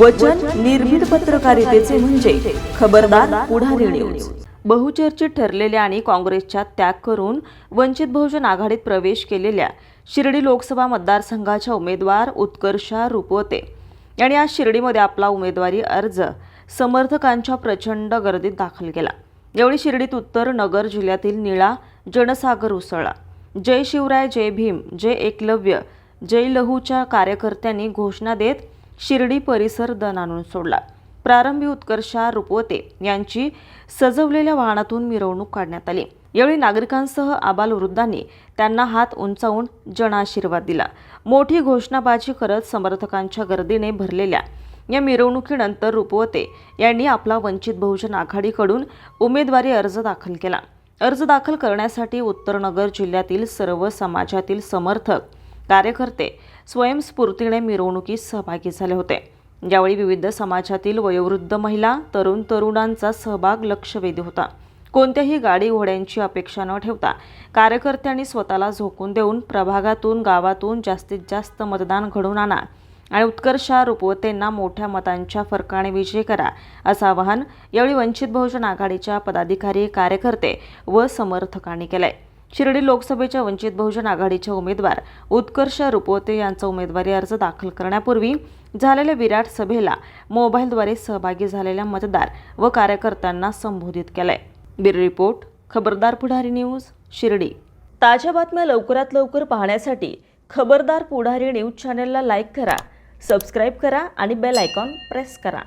वचन निर्भीड पत्रकारितेचे म्हणजे खबरदार पुढारी न्यूज बहुचर्चित ठरलेल्या आणि काँग्रेसच्या त्याग करून वंचित बहुजन आघाडीत प्रवेश केलेल्या शिर्डी लोकसभा मतदारसंघाच्या उमेदवार उत्कर्षा रुपवते. यांनी आज शिर्डीमध्ये आपला उमेदवारी अर्ज समर्थकांच्या प्रचंड गर्दीत दाखल केला. यावेळी शिर्डीत उत्तर नगर जिल्ह्यातील निळा जनसागर उसळला. जय शिवराय जय भीम जय एकलव्य जय लहूच्या कार्यकर्त्यांनी घोषणा देत शिर्डी परिसर दण आणून सोडला. प्रारंभी उत्कर्षा रुपवते यांची सजवलेल्या वाहनातून मिरवणूक काढण्यात आली. यावेळी नागरिकांसह आबालवृद्धांनी त्यांना हात उंचावून जनाशीर्वाद दिला. मोठी घोषणाबाजी करत समर्थकांच्या गर्दीने भरलेल्या या मिरवणुकीनंतर रुपवते यांनी आपला वंचित बहुजन आघाडीकडून उमेदवारी अर्ज दाखल केला. अर्ज दाखल करण्यासाठी उत्तरनगर जिल्ह्यातील सर्व समाजातील समर्थक कार्यकर्ते स्वयंस्फूर्तीने मिरवणुकीत सहभागी झाले होते. यावेळी विविध समाजातील वयोवृद्ध महिला तरुण तरुणांचा सहभाग लक्षवेधी होता. कोणत्याही गाडी घोड्यांची अपेक्षा न ठेवता कार्यकर्त्यांनी स्वतःला झोकून देऊन प्रभागातून गावातून जास्तीत जास्त मतदान घडवून आणा आणि उत्कर्षा रुपवतेंना मोठ्या मतांच्या फरकाने विजय करा असं आवाहन यावेळी वंचित बहुजन आघाडीच्या पदाधिकारी कार्यकर्ते व समर्थकांनी केलंय. शिर्डी लोकसभेच्या वंचित बहुजन आघाडीचे उमेदवार उत्कर्ष रुपवते यांचा उमेदवारी अर्ज दाखल करण्यापूर्वी झालेल्या विराट सभेला मोबाईलद्वारे सहभागी झालेल्या मतदार व कार्यकर्त्यांना संबोधित केलंय. ब्युरो रिपोर्ट खबरदार पुढारी न्यूज शिर्डी. ताज्या बातम्या लवकरात लवकर पाहण्यासाठी खबरदार पुढारी न्यूज चॅनलला लाईक करा सबस्क्राईब करा आणि बेल आयकॉन प्रेस करा.